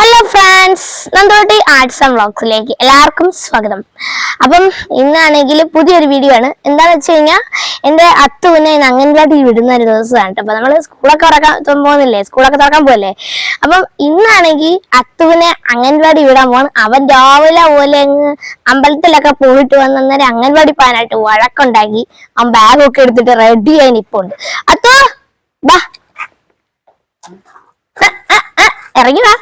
Hello friends Nandotti arts and വ്ളോഗ്സിലേക്ക് എല്ലാവർക്കും സ്വാഗതം. അപ്പം ഇന്നാണെങ്കിൽ പുതിയൊരു വീഡിയോ ആണ്. എന്താണെന്ന് വെച്ച് കഴിഞ്ഞാൽ എന്റെ അത്തുവിനെ ഇന്ന് അംഗൻവാടി വിടുന്ന ഒരു ദിവസമാണ്. കേട്ടോ അപ്പൊ നമ്മൾ സ്കൂളൊക്കെ തുറക്കാൻ പോകുന്നില്ലേ? സ്കൂളൊക്കെ തുറക്കാൻ പോകല്ലേ അപ്പം ഇന്നാണെങ്കിൽ അത്തുവിനെ അംഗൻവാടി വിടാൻ പോകണം അവൻ രാവിലെ പോലെ അങ്ങ് അമ്പലത്തിലൊക്കെ പോയിട്ട് വന്ന് അന്നേരം അംഗൻവാടി പോകാനായിട്ട് വഴക്കുണ്ടാക്കി അവൻ ബാഗൊക്കെ എടുത്തിട്ട് റെഡി ആയി നിപ്പുണ്ട്. അത്തോ ബാ ഇറങ്ങി വാ.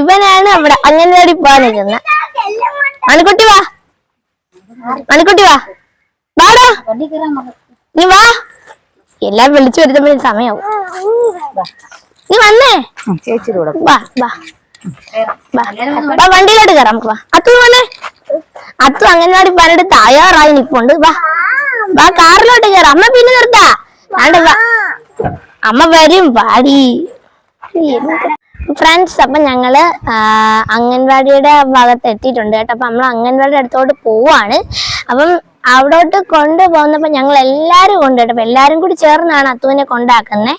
ഇവനാണ് അവിടെ അംഗൻവാടി പോകാൻ നിൽക്കുന്നത് മണിക്കുട്ടി വാ. മണിക്കുട്ടി വാ. വാടാ. നീ വാ. എല്ലാം വിളിച്ചു വരുത്തുമ്പോ സമയാവും. നീ വന്നേ? ചേച്ചിയുടെ വാ വാ. വാ. വണ്ടിയിലോട്ട് കയറാം നമുക്ക് വാ. അത്തു വന്നേ. അത്തു അംഗൻവാടി പോകാനായിട്ട് തയ്യാറായി നിപ്പുണ്ട് വാ. വാ കാറിലോട്ട് കയറാം അമ്മ പിന്നെ നിർത്താ. അമ്മ വരും. പാടി ഫ്രണ്ട്സ് അപ്പൊ ഞങ്ങൾ അംഗൻവാടിയുടെ ഭാഗത്ത് എത്തിയിട്ടുണ്ട് കേട്ടോ. അപ്പൊ നമ്മൾ അംഗൻവാടിയുടെ അടുത്തോട്ട് പോവാണ്. അപ്പം അവിടോട്ട് കൊണ്ടുപോകുന്നപ്പോ ഞങ്ങൾ എല്ലാരും കൊണ്ട് കേട്ടോ. എല്ലാരും കൂടി ചേർന്നാണ് അത്തുവിനെ കൊണ്ടാക്കുന്നത്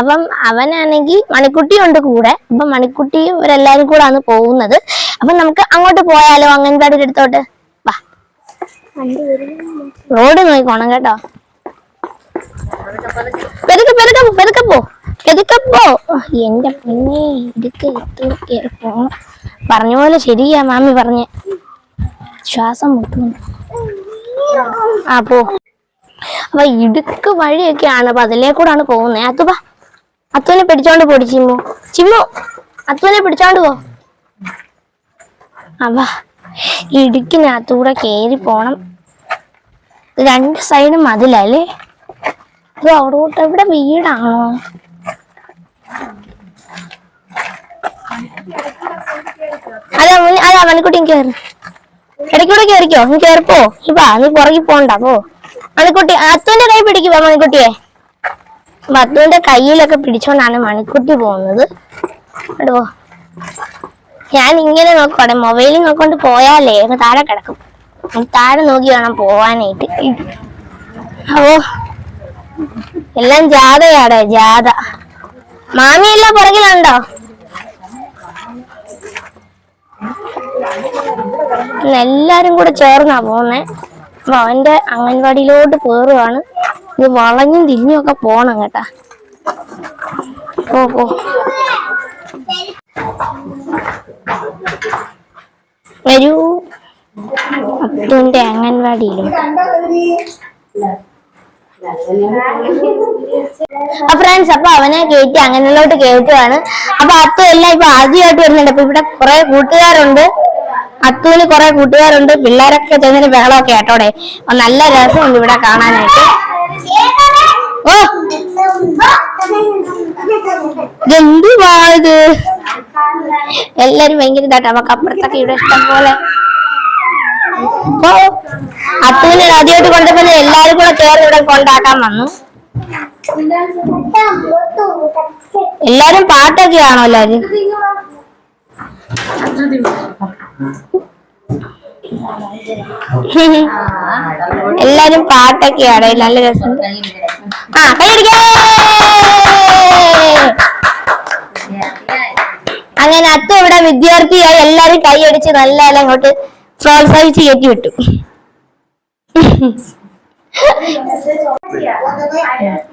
അപ്പം അവനാണെങ്കിൽ മണിക്കുട്ടി ഉണ്ട് കൂടെ. അപ്പൊ മണിക്കുട്ടി ഇവരെല്ലാരും കൂടെ ആണ് പോകുന്നത്. അപ്പൊ നമുക്ക് അങ്ങോട്ട് പോയാലോ അംഗൻവാടിയുടെ അടുത്തോട്ട്? വാ. റോഡ് നോക്കിക്കോണം കേട്ടോ. പെരുക്കെ പെരുക്കെ പെരുക്കപ്പോ പെരുക്കെ പോ ഓ, എന്റെ പൊന്നെ ഇടുക്ക് പോണം പറഞ്ഞ പോലെ ശരിയാ മാമി പറഞ്ഞ. ശ്വാസം മുട്ടുന്നു. ആ പോ. അപ്പൊ ഇടുക്ക് വഴിയൊക്കെയാണ് അപ്പൊ അതിലേ കൂടാണ് പോകുന്നത് അത്തുബ അത്തുവിനെ പിടിച്ചോണ്ട് പോടി ചിമ്മു. ചിമ്മു അത്തുവിനെ പിടിച്ചോണ്ട് പോ. അവ ഇടുക്കിനകത്തൂടെ കേറി പോണം. രണ്ട് സൈഡും മതിലല്ലേ ഇത് അവിടോട്ട് എവിടെ വീടാണോ? അതാ മുന്നേ അതാ മണിക്കുട്ടി കേറ്. ഇടയ്ക്കൂടെ കേറിക്കോ. നീ കേറിപ്പോ. ഇപ്പാ നീ പുറകെ പോണ്ട. പോ. മണിക്കുട്ടി അത്തുവിന്റെ കൈ പിടിക്കുവാ മണിക്കുട്ടിയെ? അത്തുവിന്റെ കയ്യിലൊക്കെ പിടിച്ചോണ്ടാണ് മണിക്കുട്ടി പോകുന്നത്. പോ. ഞാൻ ഇങ്ങനെ നോക്കോടെ മൊബൈലിൽ നോക്കൊണ്ട് പോയാലേ താഴെ കിടക്കും. താഴെ നോക്കി വേണം പോവാനായിട്ട്. അപ്പോ എല്ലാം ജാഥയാടെ ജാഥ മാമിയെല്ലാം പുറകിലുണ്ടോ? എല്ലാരും കൂടെ ചേർന്നാ പോന്നെ. അപ്പൊ അവന്റെ അംഗൻവാടിയിലോട്ട് കേറുവാണ്. ഇത് വളഞ്ഞും തിരിഞ്ഞും ഒക്കെ പോണം കേട്ടാ. ഓ വരൂ. അത്തുവിന്റെ അംഗൻവാടിയിലും. ഫ്രണ്ട്സ് അപ്പൊ അവനെ കയറ്റി അങ്ങനെയുള്ളോട്ട് കയറ്റുവാണ് അപ്പൊ അത്തു എല്ലാം ഇപ്പൊ ആദ്യമായിട്ട് വരുന്നുണ്ട്. അപ്പൊ ഇവിടെ കുറെ കൂട്ടുകാരുണ്ട്. അത്തുവിന് കുറെ കൂട്ടുകാരുണ്ട്. പിള്ളേരൊക്കെ ചെന്നിട്ട് ബഹളമൊക്കെ ആട്ടോടെ നല്ല രസമുണ്ട് ഇവിടെ കാണാനായിട്ട്. ഓ! എല്ലാരും ഭയങ്കര ഇതാട്ടോ. നമുക്ക് അപ്പുറത്തൊക്കെ ഇവിടെ ഇഷ്ടം പോലെ. ഓ! അത്തുവിനെ ആദ്യമായിട്ട് കൊണ്ടപ്പോ എല്ലാരും കൂടെ ചേർന്ന് ഇവിടെ കൊണ്ടാക്കാൻ വന്നു. എല്ലാരും പാട്ടൊക്കെ ആണോ എല്ലാരും എല്ലാരും പാട്ടൊക്കെയാണ് നല്ല രസം. ആ അങ്ങനെ അത്തു ഇവിടെ വിദ്യാർത്ഥിയായി എല്ലാരും കൈയടിച്ച് നല്ല അങ്ങോട്ട് പ്രോത്സാഹിച്ച് കയറ്റി വിട്ടു.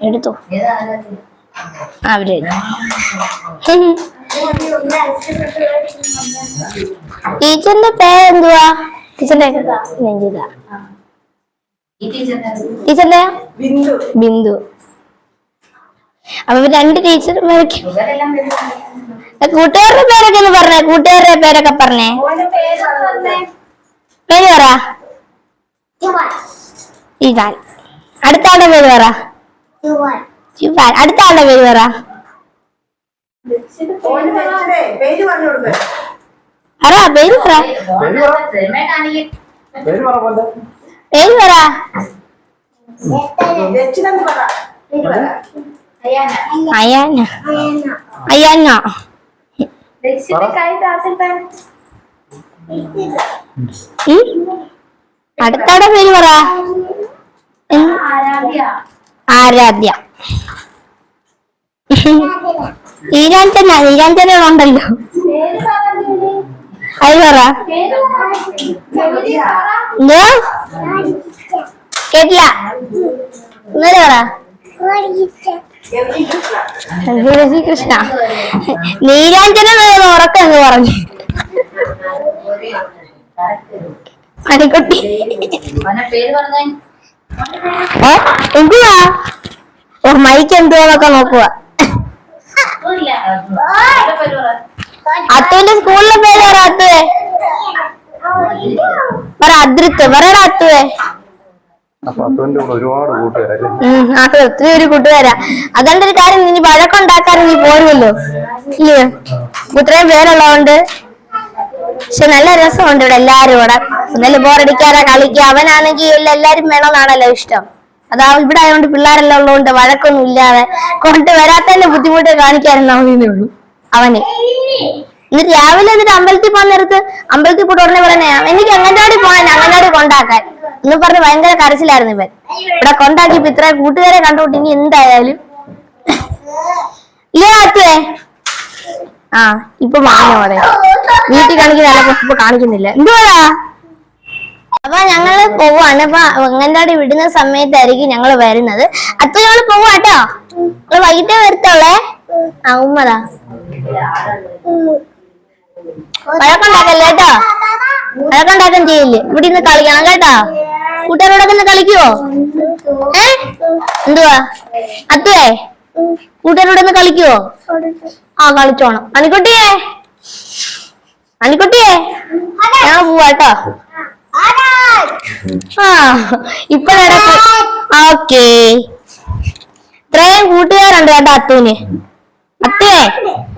എടുത്തു? അവർ ടീച്ചറിന്റെ പേരെന്തുവാ? ടീച്ചറിന്റെ രഞ്ജിത. ടീച്ചറിന്റെ ബിന്ദു. അപ്പൊ രണ്ട് ടീച്ചർ കൂട്ടുകാരുടെ പേരൊക്കെ ഒന്ന് പറഞ്ഞേ കൂട്ടുകാരുടെ പേരൊക്കെ പറഞ്ഞേ. പേര് പറ. ഇതാൻ അടുത്ത ആളുടെ പേര് പറ. അടുത്ത ആളുടെ പേര് പറ. പേര് പറഞ്ഞു കൊടുക്ക് പറ. പേര് പറ. പേര് പറ പേര് പറ. രക്ഷിതെന്ന് പറ. പേര് പറ. അയ്യാന അയ്യാന ഉം? അടുത്ത ആളുടെ പേര് പറ. ആരാധ്യ. ആരാധ്യ. നീരാഞ്ജന നീരാഞ്ജന ഉണ്ടല്ലോ അത് പറ. എന്തോ? കേട്ടില്ല. ഇന്നലെ പറ. ശ്രീകൃഷ്ണ. കൃഷ്ണ നീരാഞ്ജന ഉറക്കം എന്ന് പറഞ്ഞു. മണിക്കുട്ടി എന്തുവാ? ഓ മൈക്ക് എന്തുവാന്നൊക്കെ നോക്കുക ഒന്നുമില്ല. അവന്റെ പേര് പറ. അത്തുവിന്റെ സ്കൂളിലെ പേര് പറ അത്തുവേ. പറ അദ്രിത്ത് പറയടാ അത്തുവേ. ഒത്തിരി ഒരു കൂട്ടുകാരാ. അതുകൊണ്ട് ഒരു കാര്യം ഇനി നീ വഴക്കുണ്ടാക്കാൻ നീ പോരുമല്ലോ. ഇല്ലേ? ഇത്രയും പേരുള്ളതുകൊണ്ട്. പക്ഷെ നല്ല രസമുണ്ട് ഇവിടെ എല്ലാരും ഇവിടെ. ഒന്നല്ലേ ബോറടിക്കാതെ കളിക്കുക. അവനാണെങ്കിൽ എല്ലാ- എല്ലാരും വേണമെന്നാണല്ലോ ഇഷ്ടം. അതാ ഇവിടെ ആയതുകൊണ്ട് പിള്ളേരെല്ലാം ഉള്ളതുകൊണ്ട് വഴക്കൊന്നും ഇല്ലാതെ കൊണ്ടുവരാത്തതിന്റെ ബുദ്ധിമുട്ട് കാണിക്കാറുണ്ടാവുന്നേ ഉള്ളൂ. അവന്. എന്നിട്ട് രാവിലെ എന്നിട്ട് അമ്പലത്തിൽ പോകാൻ നേരത്ത് അമ്പലത്തിൽ പോയിട്ട് ഉടനെ പറഞ്ഞേ എനിക്ക് അങ്ങനാടി പോകാൻ അങ്ങനാടി കൊണ്ടാക്കാൻ. എന്ന് പറഞ്ഞ് ഭയങ്കര കരച്ചിലായിരുന്നു ഇവൻ. ഇവിടെ കൊണ്ടാക്കിയപ്പോ ഇത്ര കൂട്ടുകാരെ കണ്ടുകൊണ്ട് ഇനി എന്തായാലും. ഇല്ലേ അത്തേ ആ ഇപ്പൊ മാങ്ങോടെ വീട്ടിൽ കാണിക്കുന്ന ഇപ്പൊ കാണിക്കുന്നില്ല. എന്തുവാടാ? അപ്പൊ ഞങ്ങൾ പോവാണ്. അപ്പൊ അങ്ങൻതാടി വിടുന്ന സമയത്തായിരിക്കും ഞങ്ങൾ വരുന്നത്. അപ്പൊ ഞങ്ങൾ പോവാട്ടോ. ഞങ്ങൾ വൈകിട്ടേ വരത്തുള്ളേ? ആ ഉമ്മതാ. വഴക്കുണ്ടാക്കല്ലേ കേട്ടോ? വഴക്കുണ്ടാക്കാൻ ചെയ്യില്ലേ? ഇവിടെ ഇന്ന് കളിക്കണം കേട്ടോ. കൂട്ടുകാരോടൊക്കെ ഇന്ന് കളിക്കുവോ? ഏ? എന്തുവാ? അത്തുവേ കൂട്ടുകാരോടെ ഒന്ന് കളിക്കുവോ? ആ കളിച്ചോണം. അണിക്കുട്ടിയേ അണിക്കുട്ടിയേ ഞാൻ പോവാട്ടോ. ആ ഇപ്പഴടക്ക് ഓക്കേ. ഇത്രയും കൂട്ടുകാരുണ്ട് കേട്ടോ അത്തൂന് അത്തേ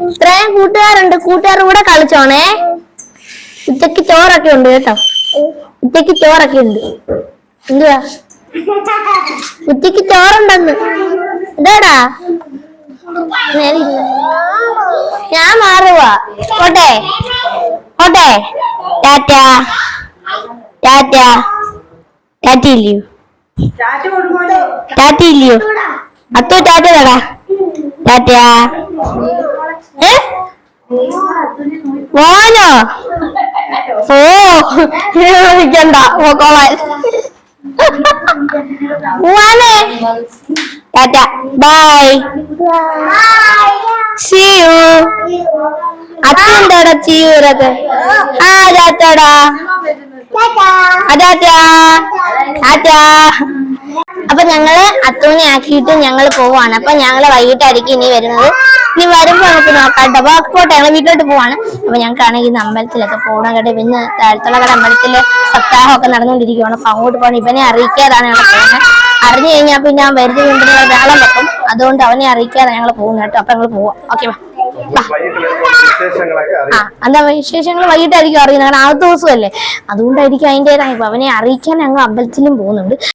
ഇത്രയും കൂട്ടുകാരുണ്ട്. കൂട്ടുകാരുടെ കൂടെ കളിച്ചോണേ. ഉച്ചയ്ക്ക് ചോറൊക്കെ ഉണ്ട് കേട്ടോ. ഉച്ചയ്ക്ക് ചോറൊക്കെ ഉണ്ട്. എന്തുവാ? ഉച്ചയ്ക്ക് ചോറുണ്ടെന്ന്. എന്താടാ ഞാൻ മാറുവാ. പോട്ടെ. പോട്ടെ. ടാറ്റ. ടാറ്റ. ടാറ്റ ഇല്ലയോ ടാറ്റ ഇല്ലയോ അത്തു ടാറ്റ തടാ ടാറ്റയാ ഏ? വാനോ ഓ വിളിക്കണ്ട. പോക്കോളാൻ ടാറ്റ ബൈ സി യു അച്ഛന്റെ ചിയൂരൊക്കെ ആ ടാറ്റടാ അപ്പൊ ഞങ്ങൾ അത്തൂനെ ആക്കിയിട്ട് ഞങ്ങൾ പോവാണ്. അപ്പൊ ഞങ്ങൾ വൈകിട്ടായിരിക്കും ഇനി വരുന്നത്. ഇനി വരുമ്പോ നമുക്ക് നോക്കാം കേട്ടോ അപ്പൊ പോട്ടെ ഞങ്ങൾ വീട്ടിലോട്ട് പോവാണ്. അപ്പൊ ഞങ്ങൾക്കാണെങ്കിൽ ഇന്ന് അമ്പലത്തിലൊക്കെ പോകണം കേട്ടോ. പിന്നെ താഴത്തുള്ളകട അമ്പലത്തിൽ സപ്താഹമൊക്കെ നടന്നുകൊണ്ടിരിക്കുകയാണ് അപ്പൊ അങ്ങോട്ട് പോകണം. ഇവനെ അറിയിക്കാതാണ് ഞങ്ങൾ പോകുന്നത് അറിഞ്ഞു കഴിഞ്ഞാൽ പിന്നെ വരുന്ന വീണ്ടും ഒരാളെ വെക്കും. അതുകൊണ്ട് അവനെ അറിയിക്കാതെ ഞങ്ങൾ പോകുന്നു കേട്ടോ. അപ്പൊ ഞങ്ങൾ പോവാം. ഓക്കെ എന്താ വിശേഷങ്ങൾ വൈകിട്ടായിരിക്കും അറിയുന്നത്. കാരണം ആദ്യത്തെ ദിവസമല്ലേ? അതുകൊണ്ടായിരിക്കും അതിന്റെതായി അവനെ അറിയിക്കാൻ ഞങ്ങൾ അമ്പലത്തിലും പോകുന്നുണ്ട്.